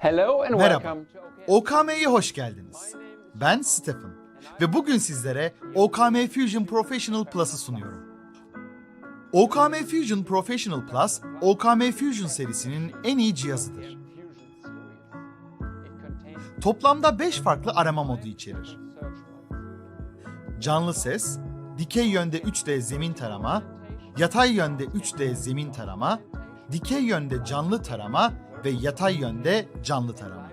Hello and Merhaba. OKM'ye hoş geldiniz. Ben Stephen ve bugün sizlere OKM Fusion Professional Plus'ı sunuyorum. OKM Fusion Professional Plus, OKM Fusion serisinin en iyi cihazıdır. Toplamda 5 farklı arama modu içerir. Canlı ses, dikey yönde 3D zemin tarama, yatay yönde 3D zemin tarama, dikey yönde canlı tarama ve yatay yönde canlı tarama.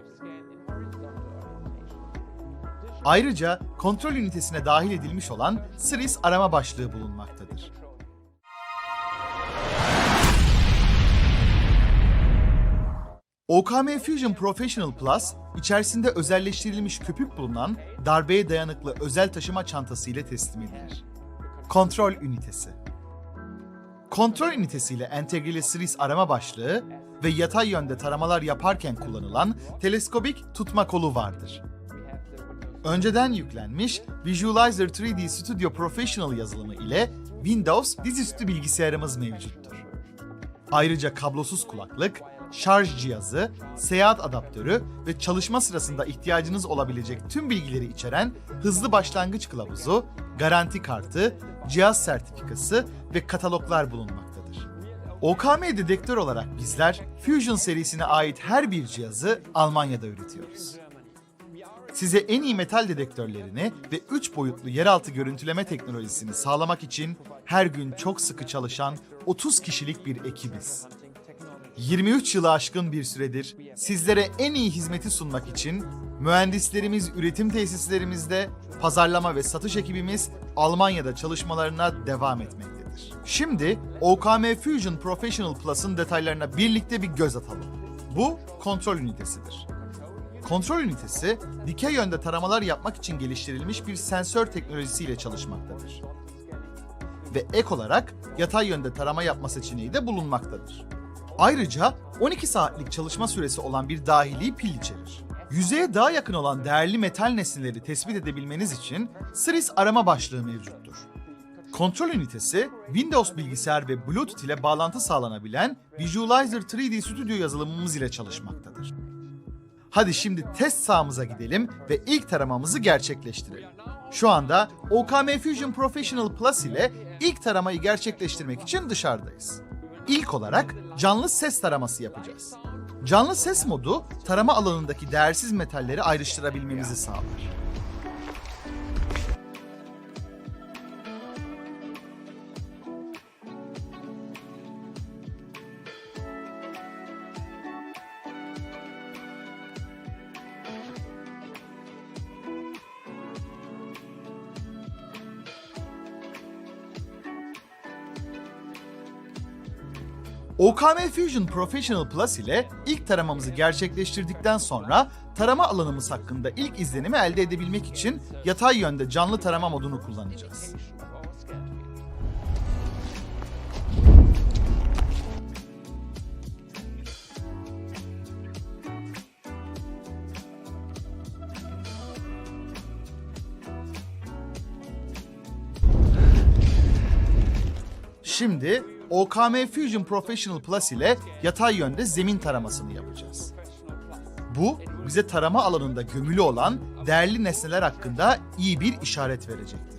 Ayrıca kontrol ünitesine dahil edilmiş olan SRIS arama başlığı bulunmaktadır. OKM Fusion Professional Plus, içerisinde özelleştirilmiş köpük bulunan darbeye dayanıklı özel taşıma çantası ile teslim edilir. Kontrol ünitesi Kontrol ünitesiyle entegreli SRIS arama başlığı ve yatay yönde taramalar yaparken kullanılan teleskobik tutma kolu vardır. Önceden yüklenmiş Visualizer 3D Studio Professional yazılımı ile Windows dizüstü bilgisayarımız mevcuttur. Ayrıca kablosuz kulaklık, şarj cihazı, seyahat adaptörü ve çalışma sırasında ihtiyacınız olabilecek tüm bilgileri içeren hızlı başlangıç kılavuzu, garanti kartı, cihaz sertifikası ve kataloglar bulunmaktadır. OKM dedektör olarak bizler Fusion serisine ait her bir cihazı Almanya'da üretiyoruz. Size en iyi metal dedektörlerini ve 3 boyutlu yeraltı görüntüleme teknolojisini sağlamak için her gün çok sıkı çalışan 30 kişilik bir ekibiz. 23 yılı aşkın bir süredir sizlere en iyi hizmeti sunmak için mühendislerimiz üretim tesislerimizde, pazarlama ve satış ekibimiz Almanya'da çalışmalarına devam etmektedir. Şimdi OKM Fusion Professional Plus'ın detaylarına birlikte bir göz atalım. Bu kontrol ünitesidir. Kontrol ünitesi, dikey yönde taramalar yapmak için geliştirilmiş bir sensör teknolojisiyle çalışmaktadır. Ve ek olarak yatay yönde tarama yapma seçeneği de bulunmaktadır. Ayrıca 12 saatlik çalışma süresi olan bir dahili pil içerir. Yüzeye daha yakın olan değerli metal nesneleri tespit edebilmeniz için SRIS arama başlığı mevcuttur. Kontrol ünitesi, Windows bilgisayar ve Bluetooth ile bağlantı sağlanabilen Visualizer 3D Studio yazılımımız ile çalışmaktadır. Hadi şimdi test sahamıza gidelim ve ilk taramamızı gerçekleştirelim. Şu anda OKM Fusion Professional Plus ile ilk taramayı gerçekleştirmek için dışarıdayız. İlk olarak canlı ses taraması yapacağız. Canlı ses modu tarama alanındaki değersiz metalleri ayrıştırabilmemizi sağlar. OKM Fusion Professional Plus ile ilk taramamızı gerçekleştirdikten sonra tarama alanımız hakkında ilk izlenimi elde edebilmek için yatay yönde canlı tarama modunu kullanacağız. Şimdi OKM Fusion Professional Plus ile yatay yönde zemin taramasını yapacağız. Bu bize tarama alanında gömülü olan değerli nesneler hakkında iyi bir işaret verecektir.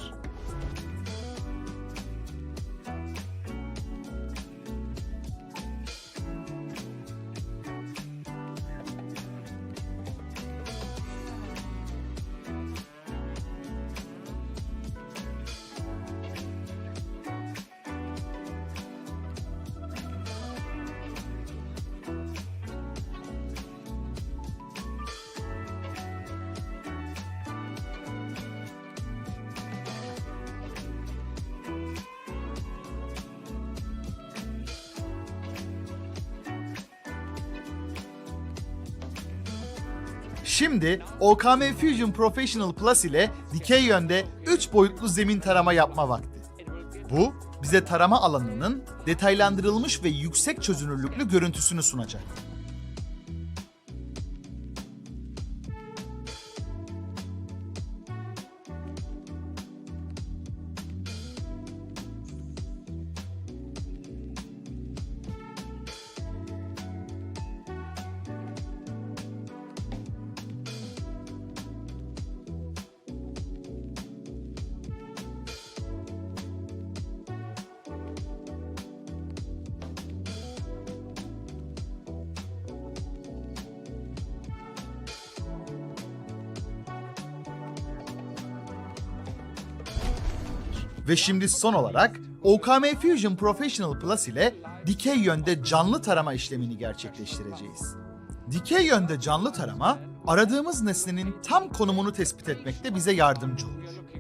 Şimdi OKM Fusion Professional Plus ile dikey yönde 3 boyutlu zemin tarama yapma vakti. Bu bize tarama alanının detaylandırılmış ve yüksek çözünürlüklü görüntüsünü sunacak. Ve şimdi son olarak OKM Fusion Professional Plus ile dikey yönde canlı tarama işlemini gerçekleştireceğiz. Dikey yönde canlı tarama, aradığımız nesnenin tam konumunu tespit etmekte bize yardımcı olur.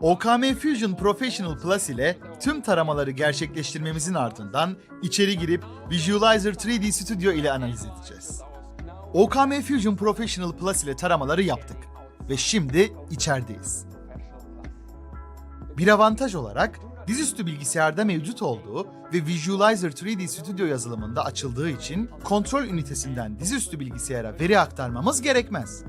OKM Fusion Professional Plus ile tüm taramaları gerçekleştirmemizin ardından içeri girip Visualizer 3D Studio ile analiz edeceğiz. OKM Fusion Professional Plus ile taramaları yaptık ve şimdi içerideyiz. Bir avantaj olarak dizüstü bilgisayarda mevcut olduğu ve Visualizer 3D Studio yazılımında açıldığı için kontrol ünitesinden dizüstü bilgisayara veri aktarmamız gerekmez.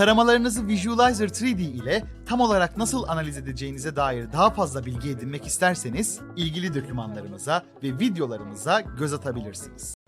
Taramalarınızı Visualizer 3D ile tam olarak nasıl analiz edeceğinize dair daha fazla bilgi edinmek isterseniz ilgili dokümanlarımıza ve videolarımıza göz atabilirsiniz.